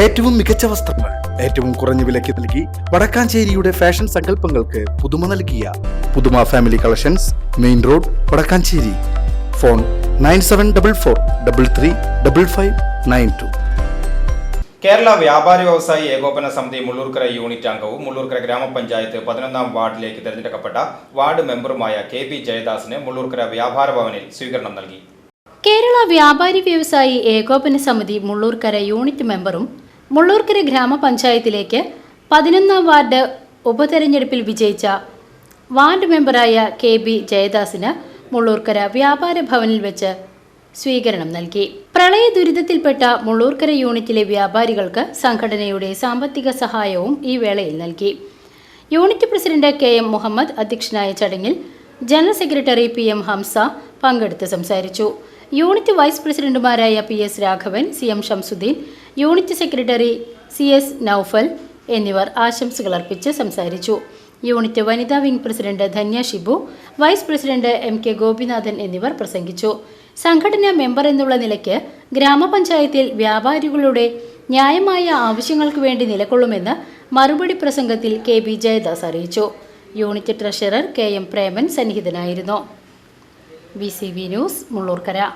ഏറ്റവും മികച്ച വസ്ത്രങ്ങൾ ഏറ്റവും കുറഞ്ഞ വിലയ്ക്ക് നൽകി വടക്കാഞ്ചേരിയുടെ ഫാഷൻ സങ്കല്പങ്ങൾക്ക് പുതുമ നൽകിയ Puthuma family collections main road Vadakkanchery. Phone nine seven double four double three double five nine two. Kerala വ്യാപാരി വ്യവസായി ഏകോപന സമിതി മുള്ളൂർക്കര യൂണിറ്റ് അംഗവും മുള്ളൂർക്കര ഗ്രാമപഞ്ചായത്ത് പതിനൊന്നാം വാർഡിലേക്ക് തിരഞ്ഞെടുക്കപ്പെട്ട വാർഡ് മെമ്പറുമായ കെ പി ജയദാസിന് മുള്ളൂർക്കര വ്യാപാര ഭവനിൽ സ്വീകരണം നൽകി. കേരള വ്യാപാരി വ്യവസായി ഏകോപന സമിതി മുള്ളൂർക്കര യൂണിറ്റ് മെമ്പറും മുള്ളൂർക്കര ഗ്രാമപഞ്ചായത്തിലേക്ക് പതിനൊന്നാം വാർഡ് ഉപതെരഞ്ഞെടുപ്പിൽ വിജയിച്ച വാർഡ് മെമ്പറായ കെ ബി ജയദാസിന് മുള്ളൂർക്കര വ്യാപാര ഭവനിൽ വെച്ച് സ്വീകരണം നൽകി. പ്രളയ ദുരിതത്തിൽപ്പെട്ട മുള്ളൂർക്കര യൂണിറ്റിലെ വ്യാപാരികൾക്ക് സംഘടനയുടെ സാമ്പത്തിക സഹായവും ഈ വേളയിൽ നൽകി. Unit president K M Muhammad അധ്യക്ഷനായ ചടങ്ങിൽ general secretary P M Hamsa പങ്കെടുത്ത് സംസാരിച്ചു. യൂണിറ്റ് വൈസ് പ്രസിഡന്റുമാരായ P S Raghavan C M Shamsuddin unit secretary C S Noufal എന്നിവർ ആശംസകൾ അർപ്പിച്ച് സംസാരിച്ചു. യൂണിറ്റ് വനിതാ wing president Dhanya Shibu vice president M K Gopinathan എന്നിവർ പ്രസംഗിച്ചു. സംഘടനാ മെമ്പർ എന്നുള്ള നിലയ്ക്ക് ഗ്രാമപഞ്ചായത്തിൽ വ്യാപാരികളുടെ ന്യായമായ ആവശ്യങ്ങൾക്ക് വേണ്ടി നിലകൊള്ളുമെന്ന് മറുപടി പ്രസംഗത്തിൽ കെ ബി ജയദാസ് അറിയിച്ചു. Unit treasurer K M Preman സന്നിഹിതനായിരുന്നു. V C V news Mullurkara.